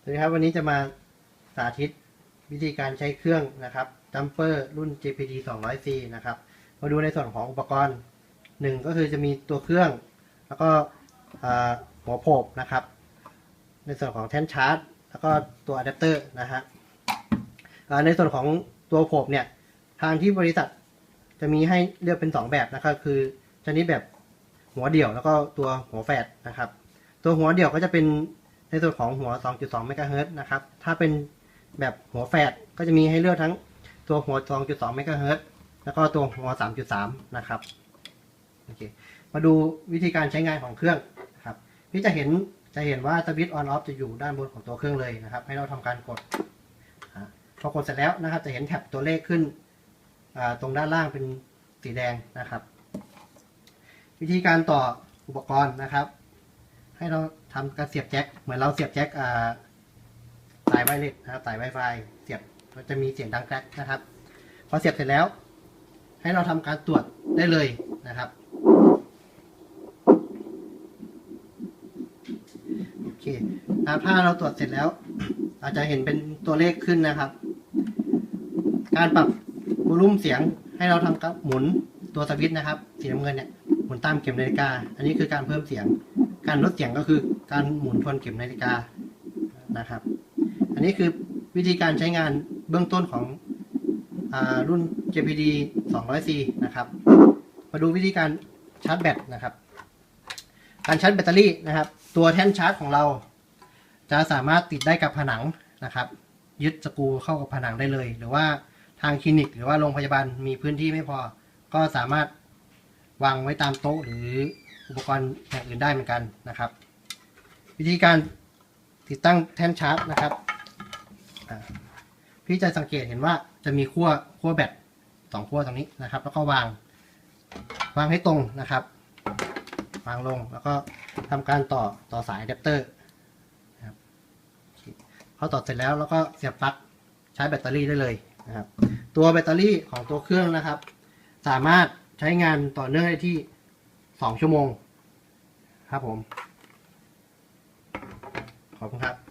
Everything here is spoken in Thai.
สวัสดีครับวันนี้จะมาสาธิตวิธีการใช้เครื่องนะครับจัมเปอร์รุ่น JPD 200C นะครับ มาดูในส่วนของอุปกรณ์หนึ่งก็คือจะมีตัวเครื่อง แล้วก็หัวโผบนะครับ ในส่วนของแท่นชาร์จ แล้วก็ตัวอะแดปเตอร์นะฮะในส่วนของตัวโผบเนี่ย ทางที่บริษัทจะมีให้เลือกเป็น 2 แบบนะครับ คือชนิดแบบหัวเดี่ยวแล้วก็ตัวหัวแฝดนะครับ ตัวหัวเดี่ยวก็จะเป็น ในส่วนของหัว 2.2 เมกะเฮิรตซ์นะครับ ถ้าเป็นแบบหัวแฝดก็จะมีให้เลือกทั้งตัวหัว 2.2 เมกะเฮิรตซ์แล้วก็ตัวหัว 3.3 นะครับโอเคมาดูวิธีการใช้งานของเครื่องนะครับพี่จะเห็นจะเห็นว่าสวิตช์ออนออฟจะอยู่ด้านบนของตัวเครื่องเลยนะครับ ให้เราทำการกดพอกดเสร็จแล้วนะครับ จะเห็นแท็บตัวเลขขึ้นตรงด้านล่างเป็นสีแดงนะครับ วิธีการต่ออุปกรณ์นะครับ ให้เราทำการเสียบแจ็คเหมือนเราเสียบแจ็คอ่าสายไวเลสนะครับสาย Wi-Fi เสียบมันจะมีเสียงดังแกรกนะครับพอเสียบเสร็จแล้ว ให้เราทำการตรวจได้เลยนะครับโอเคถ้าเราตรวจเสร็จแล้ว อาจจะเห็นเป็นตัวเลขขึ้นนะครับ การปรับวอลุ่มเสียงให้เราทำกับหมุนตัวสวิตช์นะครับสีน้ำเงินเนี่ยหมุนตามเข็มนาฬิกา อันนี้คือการเพิ่มเสียง การลดเสียงก็คือการหมุนทวนเข็มนาฬิกานะครับ อันนี้คือวิธีการใช้งานเบื้องต้นของอรุ่น JPD 200C นะครับ มาดูวิธีการชาร์จแบตนะครับ การชาร์จแบตเตอรี่นะครับ ตัวแท่นชาร์จของเรา จะสามารถติดได้กับผนังนะครับ ยึดสกูเข้ากับผนังได้เลย หรือว่าทางคลินิก หรือว่าโรงพยาบาลมีพื้นที่ไม่พอ ก็สามารถวางไว้ตามโต๊ะหรือ อุปกรณ์อย่างอื่นได้เหมือนกันนะครับ วิธีการติดตั้งแท่นชาร์จนะครับพี่จะสังเกตเห็นว่าจะมีขั้วขั้วแบตสองขั้วตรงนี้นะครับ แล้วก็วางวางให้ตรงนะครับวางลงแล้วก็ทำการต่อต่อสายอะแดปเตอร์นะครับเคพอต่อเสร็จแล้วแล้วก็เสียบปลั๊กใช้แบตเตอรี่ได้เลยนะครับ ตัวแบตเตอรี่ของตัวเครื่องนะครับ สามารถใช้งานต่อเนื่องได้ที่ สองชั่วโมง ครับผม ขอบคุณครับ